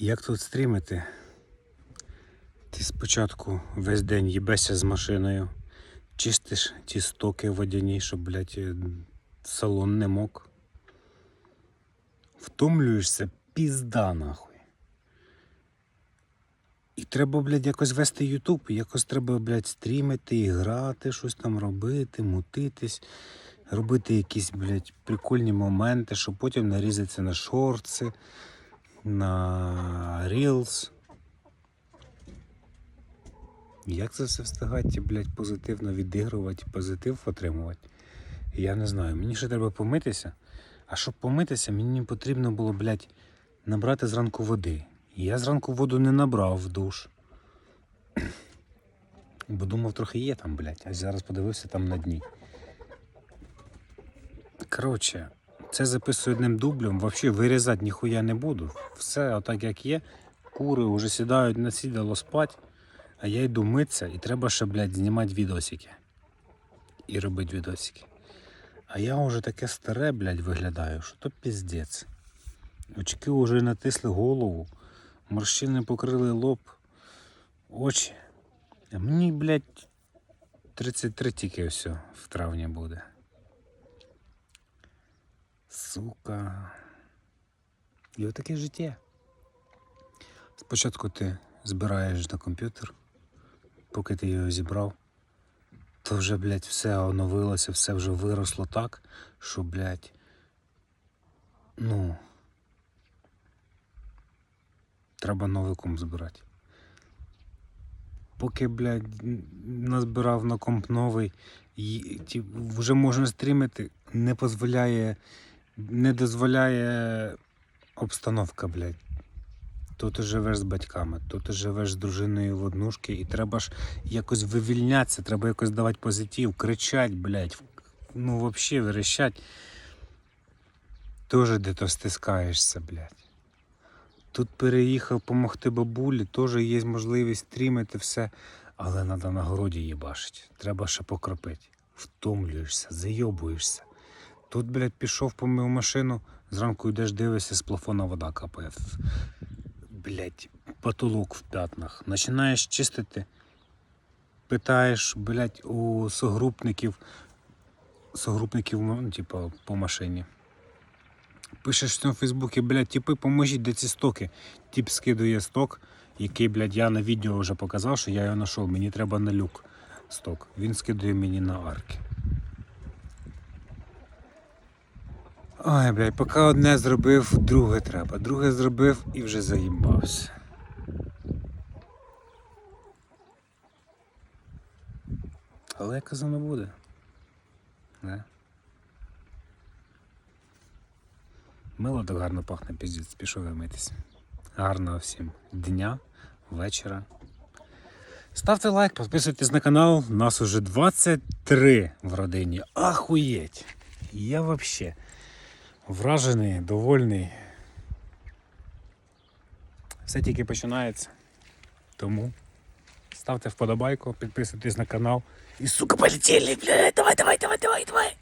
Як тут стрімити? Ти спочатку весь день їбешся з машиною, чистиш ті стоки водяні, щоб, блядь, е, салон не мок. Втомлюєшся пізда нахуй. І треба, блядь, якось вести Ютуб, якось треба, блядь, стрімити і грати, щось там робити, мутитись, робити якісь, блядь, прикольні моменти, щоб потім нарізатися на шорти, на Reels. Як це все встигати, блядь, позитивно відігрувати, позитив отримувати? Я не знаю. Мені ще треба помитися. А щоб помитися, мені потрібно було, блядь, набрати зранку води. Я зранку воду не набрав в душ. Бо думав, трохи є там, блядь, а зараз подивився там на дні. Коротше, це записую одним дублем, взагалі вирізати ніхуя не буду. Все отак як є. Кури вже сідають на сідало спать, а я йду митися і треба ще, блядь, знімати відосики. І робити відосики. А я вже таке старе, блядь, виглядаю, що то піздець. Очки вже натисли голову, морщини покрили лоб, очі. А мені, блядь, 33 тільки все в травні буде. Сука. І отаке життя. Спочатку ти збираєш на комп'ютер, поки ти його зібрав, то вже, блядь, все оновилося, все вже виросло так, що, блядь, ну, треба новий комп збирати. Поки, блядь, назбирав на комп новий, і, ті, вже можна стрімити, не дозволяє, не дозволяє обстановка, блядь. Тут ти живеш з батьками, тут ти живеш з дружиною в однушки, і треба ж якось вивільнятися, треба якось давати позитив, кричать, блядь, ну взагалі верещать. Теж де-то стискаєшся, блядь. Тут переїхав помогти бабулі, теж є можливість стрімити все, але треба на городі їбашить. Треба ще покропити. Втомлюєшся, зайобуєшся. Тут, блядь, пішов, помив машину, зранку йдеш, дивишся, з плафона вода капає. Блядь, потолок в п'ятнах. Починаєш чистити, питаєш, блядь, у согрупників, согрупників, ну, типу, по машині. Пишеш цьому Фейсбуці, блядь, типи, поможіть, де ці стоки. Тип скидує сток, який, блядь, я на відео вже показав, що я його знайшов. Мені треба на люк сток. Він скидує мені на арки. Ой, блядь, поки одне зробив, друге треба. Друге зробив і вже заїбався. Але я казав, буде. Не? Мило так гарно пахне піздець, пішов вимитись. Гарного всім дня, вечора. Ставте лайк, підписуйтесь на канал. Нас уже 23 в родині. Ахуєть! Я вообще вражений, довольний. Все тільки починається. Тому ставте вподобайку, підписуйтесь на канал. І сука полетіли, блядь, давай, давай, давай, давай, давай.